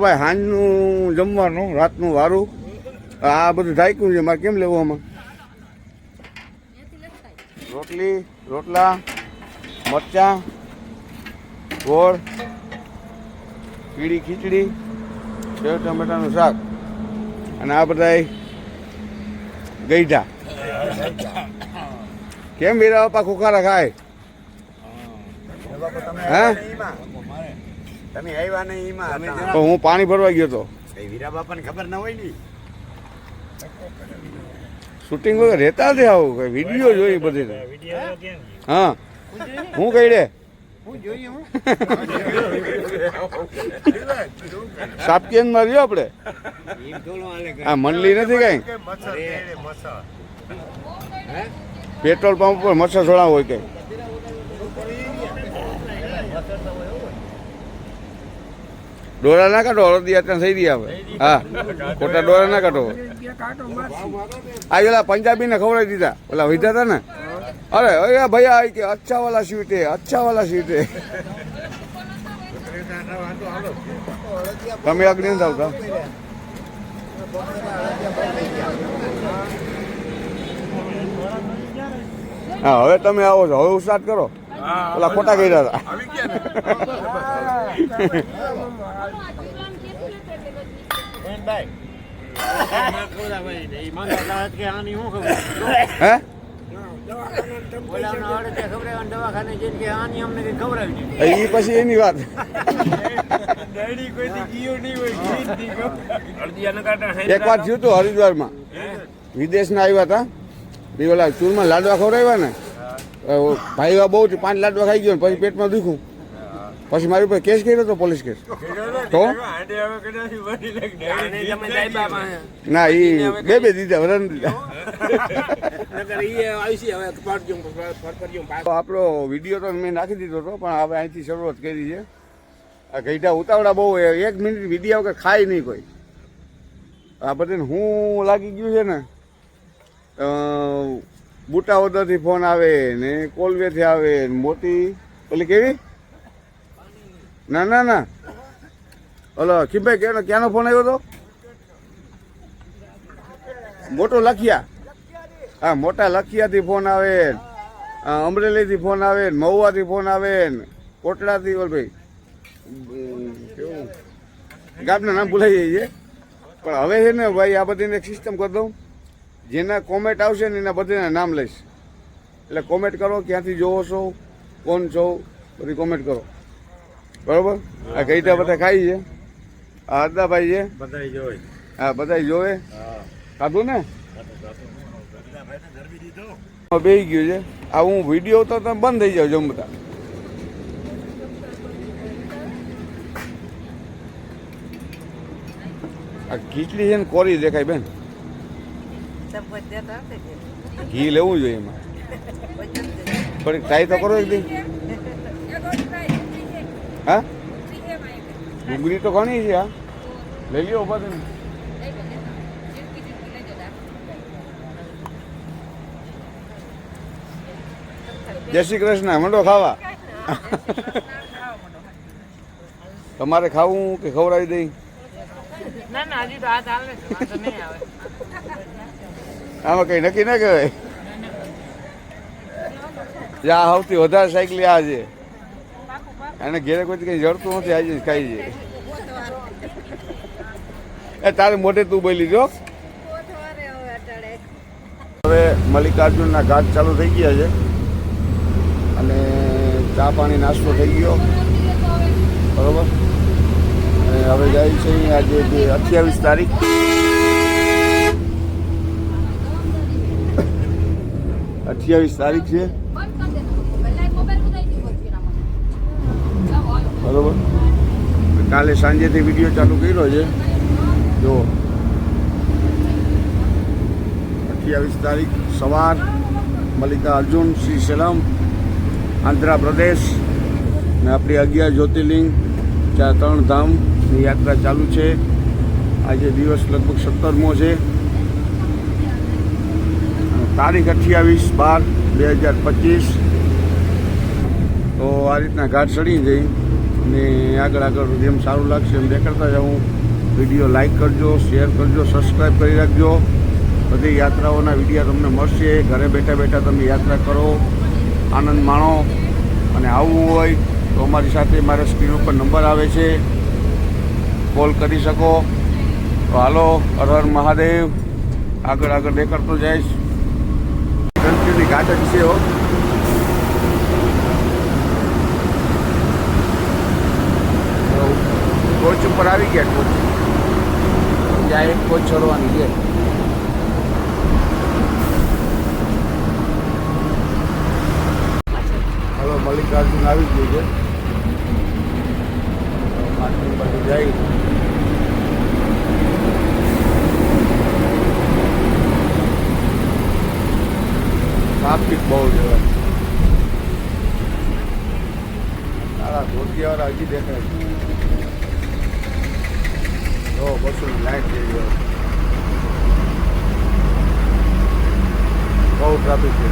ભાઈ સાંજનું જમવાનું, રાતનું વારું. આ બધું ઢાંક્યું છે, મારે કેમ લેવું આમાં? રોટલી, રોટલા, મરચાં, ગોળ, પીળી ખીચડી સેવ ટમેટાનું શાક અને આ બધા ગઈઢા. કેમ વીરા પાખું ખારા ખાય? હે? તમે આવ્યા નહીં એમાં તો હું પાણી ભરવા ગયો તો. વીરા બાપાને ખબર ના હોય ને. શૂટિંગ વગર રહેતા નથી આવું કઈ વીડિયો જોઈ બધી હા? હું. કઈ રે? સાપકેનમાં રહ્યો આપણે. આ મંડલી નથી કઈ? પેટ્રોલ પંપ પર મચ્છર છોડા હોય કઈ. ડોરા ના કાઢો હળદી ત્યાં થઈ રહી આવે હા. ખોટા ડોરા ના કાઢો. આ પેલા પંજાબી ને ખવડાવી દીધા. ઓલા વિધા હતા ને? અરે અરે ભૈયા આઈ કે અચ્છા વાલા સ્વીટ, અચ્છા વાલા સ્વીટ. તમે અગ્નિ નથી આવતા? હા, હવે તમે આવો છો. હવે સ્ટાર્ટ કરો. ઓલા ખોટા કર્યા હતા. એ પછી એની વાત. એક વાર થયું હતું હરિદ્વારમાં. વિદેશના આવ્યા હતા. ઓલા ચૂરમાં લાડવા ખવડાવ્યા ને? ભાઈ બહુ થી પાંચ લાડવા ખાઈ ગયો પછી પેટમાં દુખ્યું. પછી મારી ઉપર કેસ કર્યો હતો પોલીસ કેસ. તો? ના એ બે બે દીધા, વરણ દીધા. આપણો વીડિયો તો મેં નાખી દીધો હતો, પણ હવે અહીંથી શરૂઆત કરી છે. આ ગઈઢા ઉતાવળા બહુ એક મિનિટ વીડિયો વગર ખાય નહીં કોઈ. આ બધાને હું લાગી ગયું છે ને બુટાવદરથી ફોન આવે ને કોલવેથી આવે ને મોટી ઓલી કેવી? ના ના ના. ઓલો ખીભાઈ કેનો, ક્યાંનો ફોન આવ્યો હતો મોટો લખિયા. હા, મોટા લખિયાથી ફોન આવે અમરેલીથી ફોન આવે ને, મહુવાથી ફોન આવે ને, કોટડાથી ભાઈ. કેવું? ગામના નામ ભૂલાઈ છે. પણ હવે છે ને ભાઈ આ બધીને એક સિસ્ટમ કરી દઉં. જેના કોમેન્ટ આવશે ને એના બધાના નામ લઈશ. એટલે કોમેન્ટ કરો ક્યાંથી જોવો છો કોણ છો બધી કોમેન્ટ કરો. બરોબર? આ ગઈટા બધા ખાઈ છે? આ હરદાભાઈ છે? બધા જોવે હા બધા જોવે? ખાધું ને? બે ગયું છે. આ હું વીડિયો તો તમે બંધ થઈ જાવ જમતા આ ખીચડી છે ને કોરી દેખાય બેન. ઘી લેવું જોઈએ એમાં. થોડીક ટ્રાય તો કરો એક દી. હા? ડુંગળી તો ઘણી છે આ લઈ લ્યો ઊભા થઈને. જય શ્રી કૃષ્ણ મંડો ખાવા. તમારે ખાવું કે ખવડાવી દઈ? ના ના હજી તો આ ચાલે છે નહીં આવે. આમાં કઈ નક્કી ના કહેવાય. જ્યાં સૌથી વધારે સાયકલી આ છે. એને ઘેરે કોઈ કઈ જડતું નથી, આજે ખાઈ છે. એ તારે મોઢે તું બોલી જો. હવે મલ્લિકાર્જુનના ઘાટ ચાલુ થઈ ગયા છે. અને ચા પાણી નાસ્તો થઈ ગયો. બરોબર? અને હવે જાય છે આજે જે અઠ્યાવીસ તારીખ. અઠ્યાવીસ તારીખ છે. બરોબર? કાલે સાંજેથી વીડિયો ચાલુ કર્યો છે. જો અઠ્યાવીસ તારીખ સવાર. મલ્લિકા અર્જુન, શ્રી સેલમ આંધ્રપ્રદેશ ને આપણી અગિયાર જ્યોતિર્લિંગ, ચાર ત્રણ ધામની યાત્રા ચાલુ છે. આજે દિવસ લગભગ સત્તરમો છે. તારીખ અઠ્યાવીસ બાર બે હજાર પચીસ. તો આ રીતના ઘાટ ચડી જઈ અને આગળ આગળ જેમ સારું લાગશે એમ દેખાડતા જાઉં. વીડિયો લાઈક કરજો શેર કરજો સબસ્ક્રાઈબ કરી રાખજો. બધી યાત્રાઓના વીડિયો તમને મળશે. ઘરે બેઠા બેઠા તમે યાત્રા કરો. આનંદ માણો અને આવવું હોય તો અમારી સાથે મારા સ્ક્રીન ઉપર નંબર આવે છે. કોલ કરી શકો. તો હાલો, હર હર મહાદેવ. આગળ આગળ દેખાડતો જઈશ. ઘાટ જ છે હો. કોચ ઉપર આવી ગયા કોચ ત્યાં એક કોચ ચડવાની છે. હલો મલ્લિકાર્જુન આવી ગયું છે પાટણ બાજુ જાય ટ્રાફિક બહુ છે સારા ધોતિયાવાળા હજી દેખાય તો બસું લાઈટ થઈ ગયો બહુ ટ્રાફિક છે.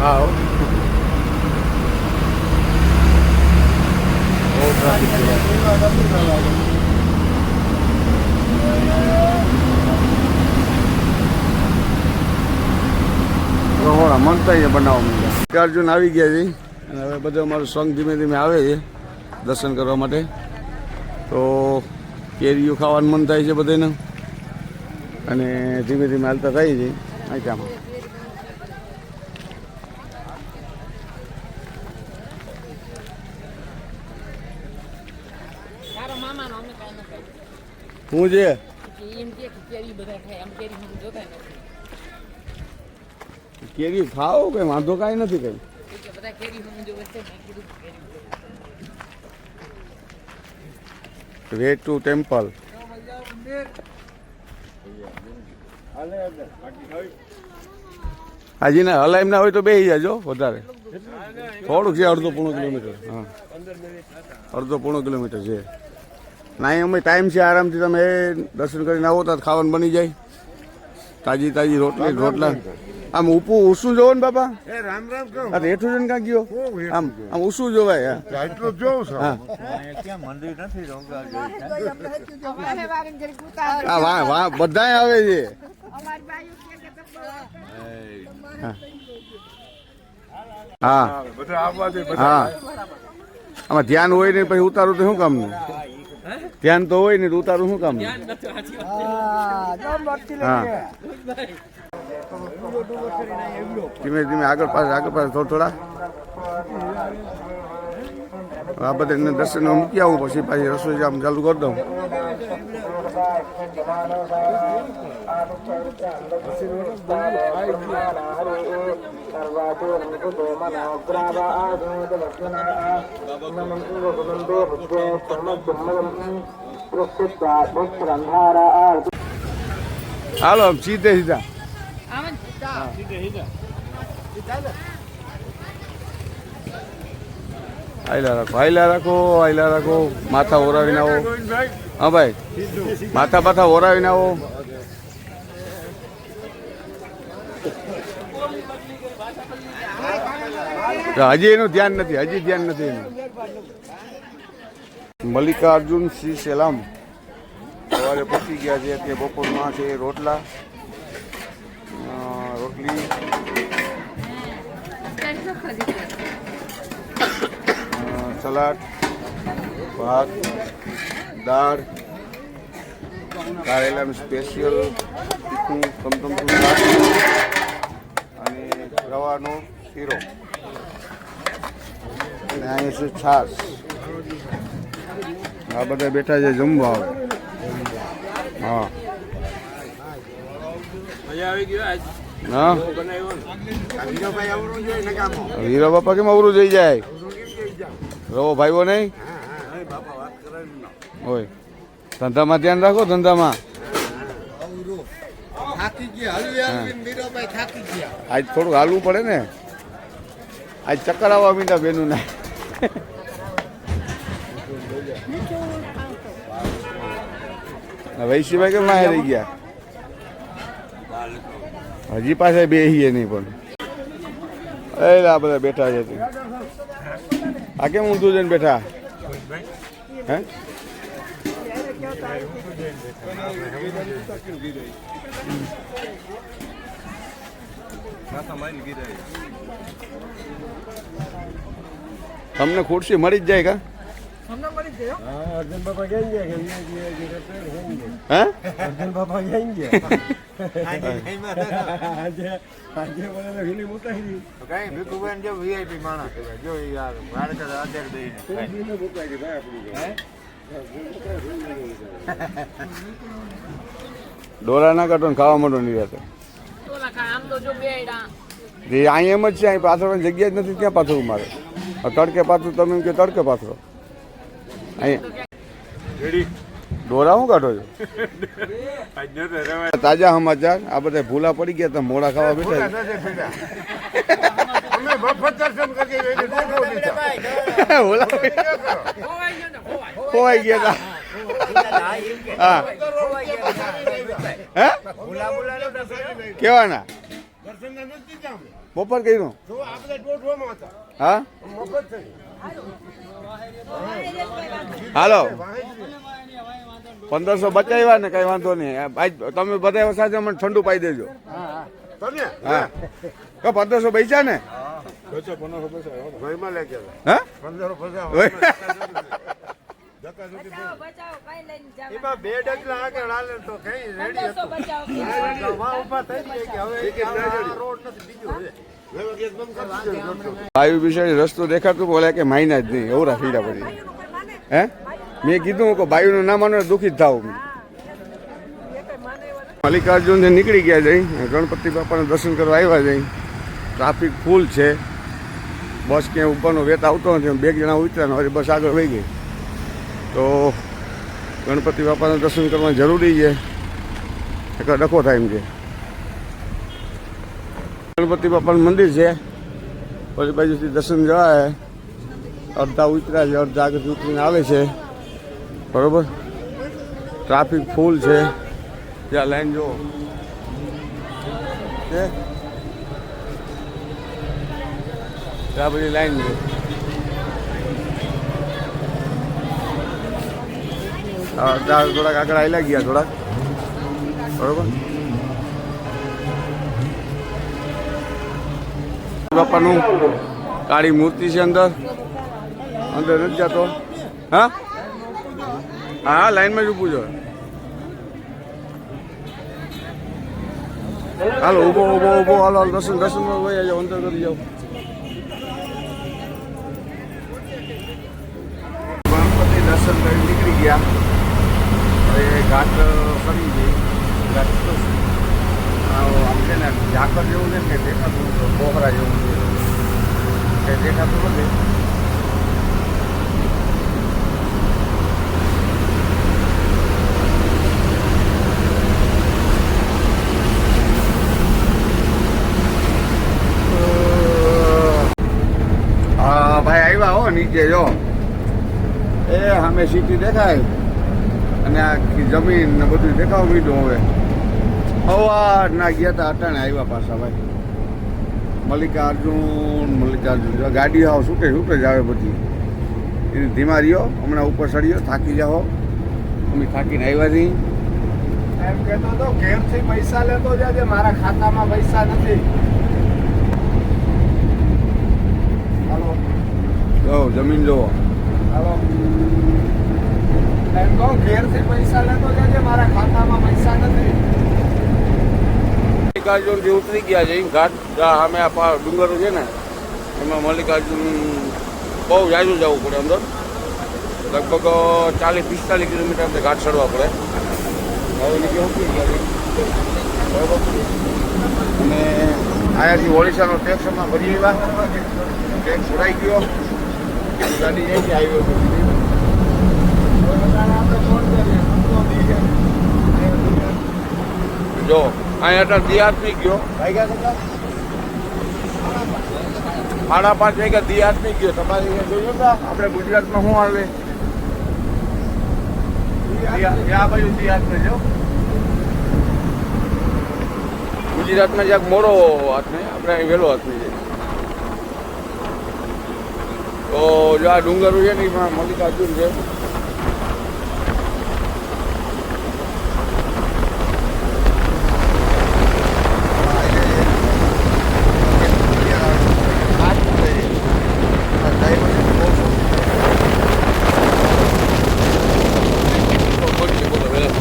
હા હો. બહુ ટ્રાફિક છે. રહોડા મનતા છે બનાવવા માંડ્યા. અર્જુન આવી ગયા છે અને હવે બધો અમારો સંઘ ધીમે ધીમે આવે છે દર્શન કરવા માટે. તો કેરીઓ ખાવાનું મન થાય છે બધાને. અને ધીમે ધીમે હાલતા થાય છે ખાઈ હું છે? કેરી બધા ખાય. આમ કેરી મને જોતા નથી. કેરી ખાઓ કઈ વાંધો કાંઈ નથી કઈ? એ બધા કેરી મને જોવે છે મેં કીધું કેરી વે ટુ ટેમ્પલ. હાજી ના હલાઈમ ના હોય તો બે જાજો વધારે. થોડુંક છે અડધો પૂણો કિલોમીટર. હા. અડધો પૂણો કિલોમીટર છે. ના અમે ટાઈમ છે આરામથી તમે દર્શન કરીને આવો તો ખાવાનું બની જાય. તાજી તાજી રોટલી રોટલા. આમ ઉપું ઉસું જોવો ને બાપા? એ રામ રામ કહું. અરે હેઠું છે ને કાં ગયો? આમ આમ ઉસું જોવાય હા. એટલું જોઉં છું. હા. મંદિર નથી આ વાહ વાહ બધાય આવે છે. હા. બધા આવવા દે હા. આમાં ધ્યાન હોય ને પછી ઉતારું તો શું કામ ધ્યાન તો હોય ને તો ઉતારું શું કામ? હા ધીમે ધીમે આગળ પાસે આગળ પાસે થોડા થોડા. આ બધા દર્શન મૂકી આવું પછી પાછી રસોઈ આમ ચાલુ કરી દઉં. હાલો સીધે સીધા. આયલા રાખો આયલા રાખો આયલા રાખો. માથા ઓરાવીને આવો. હા, ભાઈ. માથા પાથા ઓરાવીને આવો. હજી એનું ધ્યાન નથી, હજી ધ્યાન નથી એનું. મલ્લિકાર્જુન શ્રી સેલામ સવારે પહોંચી ગયા છે તે બપોરમાં છે રોટલા રોટલી. સલાડ, ભાત, દાળ, કારેલાનું સ્પેશિયલ તીખું કમકમતું શાક, અને રવાનો શીરો. અને અહીંયા છે છાશ. આ બધા બેઠા છે જમવા. આવે હા? ભાઈ હીરો બાપા કેમ અવરું જઈ જાય? રવો ભાઈઓ નહીં? હોય ધંધામાં ધ્યાન રાખો ધંધામાં. આજ થોડું હાલવું પડે ને. આજ ચક્કર આવવા મીંડા બેનું ના વૈશીભાઈ કેમ ના રહી ગયા? હજી પાસે બેહીએ નહીં પણ. એ આ બધા બેઠા છે. આ કેમ ઊંધું જઈને બેઠા? હે? તમને ખુરશી મળી જ જાય કા? ડોરા ના કાઢો ને ખાવા માંડો નહીં રહેતો જો અહીં એમ જ છે અહીં પાથરવાની જગ્યા જ નથી ત્યાં પાથરવું મારે. તડકે પાથરું તમે એમ કે તડકે પાથરો. અહીં. ડોરા શું કાઢો છો? તાજા સમાચાર. આ બધા ભૂલા પડી ગયા તમે મોડા ખાવા બેઠા. ખોવાઈ ગયા હતા હા હે? કેવાના? બપોર કર્યું? હા? હાલો. પંદરસો બચાવ્યા ને કઈ વાંધો નહીં. ભાઈ તમે બધા સાથે મને ઠંડુ પાઈ દેજો. હા. તો પંદરસો બચ્યા ને? ઘરમાં એમાં બે ડગલા આગળ હાલે તો કઈ રેડી પંદરસો ઊભા થઈ જાય કે હવે રોડ નથી બીજું હવે એકદમ કરી દેજો. વાયુ બિચારી રસ્તો દેખાતું બોલે કે માયના જ નહીં એવું રાખીડા પડી. હે મેં કીધું કે બાયુનું ના માનો દુઃખી જ થાવ મલ્લિકાર્જુન નીકળી ગયા જઈ ગણપતિ બાપાના દર્શન કરવા આવ્યા જઈ. ટ્રાફિક ફૂલ છે. બસ ક્યાંય ઉપરનો વેત આવતો નથી બે જણા ઉતર્યા બસ આગળ વહી ગઈ. તો ગણપતિ બાપાના દર્શન કરવા જરૂરી છે. એક ડખો એમ છે ગણપતિ બાપાનું મંદિર છે. પછી બાજુથી દર્શન જવાય. અડધા ઉતરા છે, અડધા આગળ ઉતરીને આવે છે. બરોબર? ટ્રાફિક ફૂલ છે. ત્યાં લાઈન જુઓ. ત્યાં બધી લાઈન છે. ત્યાં થોડાક આગળ આવેલા ગયા, થોડાક. બરોબર? બાપાનું કાળી મૂર્તિ છે અંદર. અંદર નથી જતો? હા? હા લાઈનમાં જ ઊભું છો. હાલો, ઊભો ઊભો ઊભો, હાલો હાલો, દર્શન દર્શન વહી જાઓ, અંદર કરી જાઓ. ગણપતિ દર્શન કરી નીકળી ગયા. હવે ઘાટ ફરી ગઈ. ઘાટ આમ છે ને ઝાકર જેવું છે કે દેખાતું કોહરા જેવું છે. કે દેખાતું નથી. ભાઈ આવ્યા હો નીચે, જો. એ સામે સીટી દેખાય. અને આખી જમીન ને બધું દેખાવ મીઠું હવે. સવારના ગયા હતા અટાણે આવ્યા પાછા ભાઈ. મલ્લિકાર્જુન મલ્લિકાર્જુન ગાડી આવો છૂટે છૂટે જ આવે બધી. એની ધીમા રહ્યો હમણાં ઉપર ચડ્યો થાકી જાઓ. અમે થાકીને આવ્યા નહીં. એમ કહેતો તો ઘેરથી પૈસા લેતો જાજે મારા ખાતામાં પૈસા નથી. હાલો. જો જમીન જોવો હાલો. એમ કહું, ઘેરથી પૈસા લેતો જાજે, મારા ખાતામાં પૈસા નથી. મલ્લિકાર્જુનથી ઉતરી ગયા છે. ઘાટ અમે આ ડુંગરો છે ને, એમાં મલ્લિકાર્જુન બહુ જાજુ જવું પડે અંદર. લગભગ ચાલીસ, પિસ્તાલીસ કિલોમીટર ઘાટ ચડવા પડે. હવે છે. અને અહીંયાથી ઓડિશાનો ટેક્સ અમે ભરી આવ્યા ટેક્સ ભરાઈ ગયો. ગાડી જાય છે હાઈવે ઉપર જો અહીંયા અત્યારે દિયાતમી ગયો. સાડા પાંચ વાગ્યા દિયાતમી ગયો. તમારે જોયું ને આપણે ગુજરાતમાં શું આવે આ બાજુ દિયાતમી જો. બીજી રાતના જ્યાંક મોડો નહીં આપણે અહીં વહેલો હાથની જાય. તો જો આ ડુંગર છે ને એમાં મલ્લિકાર્જુન છે બોલીએ, બોલો, વહેલા.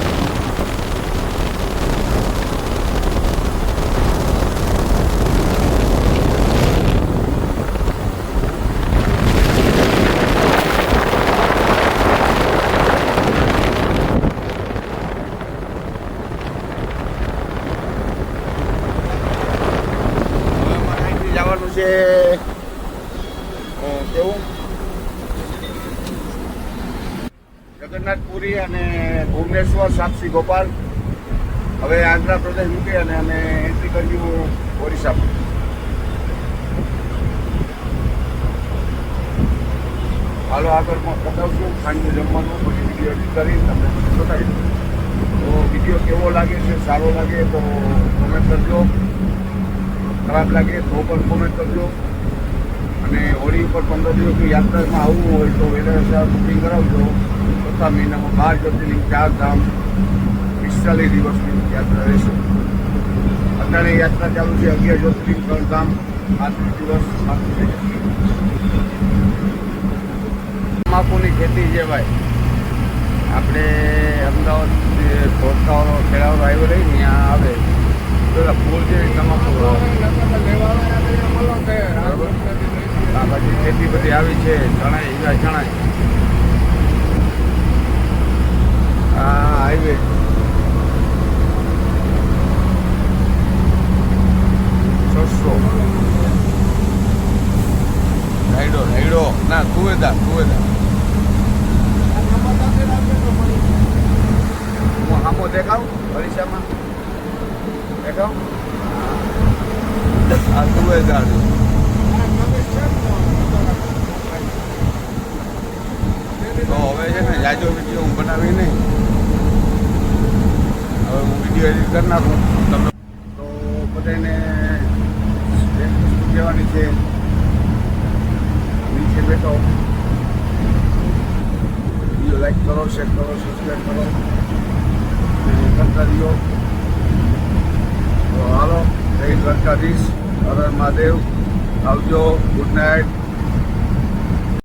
હવે અમારે અહીંથી જવાનું છે અ, કેવું જગન્નાથપુરી અને ભુવનેશ્વર, સાક્ષી ગોપાલ. હવે આંધ્રપ્રદેશ મૂકી અને અમે એન્ટ્રી કર્યું ઓરિસ્સામાં હાલો, આગળ બતાવશું. ખાંડનું જમવાનું, પછી વીડિયો એડિટ કરી તમને બતાવી તો વીડિયો કેવો લાગે છે, સારો લાગે તો કોમેન્ટ કરજો. ખરાબ લાગે તો પણ કોમેન્ટ કરજો. અને હોળી ઉપર પંદર દિવસની યાત્રામાં આવવું હોય તો વહેલા બુકિંગ કરાવજો. ચોથા મહિનામાં બાર જ્યોતિર્લિંગ ચાર ધામ પિસ્તાલીસ દિવસની યાત્રા રહેશે અત્યારે યાત્રા ચાલુ છે અગિયાર જ્યોતિર્લિંગ ત્રણ ધામ પાંત્રીસ દિવસ તમાકુની ખેતી છે ભાઈ આપણે અમદાવાદ ધોળકાવાળો ખેડાવાળો આવ્યો રહી ને ત્યાં આવે પેલા ફૂલ જેવી તમાકુ આ બાજુ ખેતી બધી આવી છે જણાય હીરા જણાય આ હાઈવે છસો રાઈડો રાઈડો ના કુવેદા કુવેદા હું આમો દેખાવ ઓરિસ્સામાં દેખાવ આ કુવેદા તો હવે છે ને જાજો વીડિયો હું બનાવી નહીં હવે હું વીડિયો એડિટ કરી નાખું. તમે તો બધાને એક વસ્તુ કહેવાની છે. નીચે બેઠો. વીડિયો લાઈક કરો શેર કરો સબસ્ક્રાઈબ કરો. કરતા રહ્યો તો હાલો, જય દ્વારકાધીશ. હર મહાદેવ. આવજો. Good night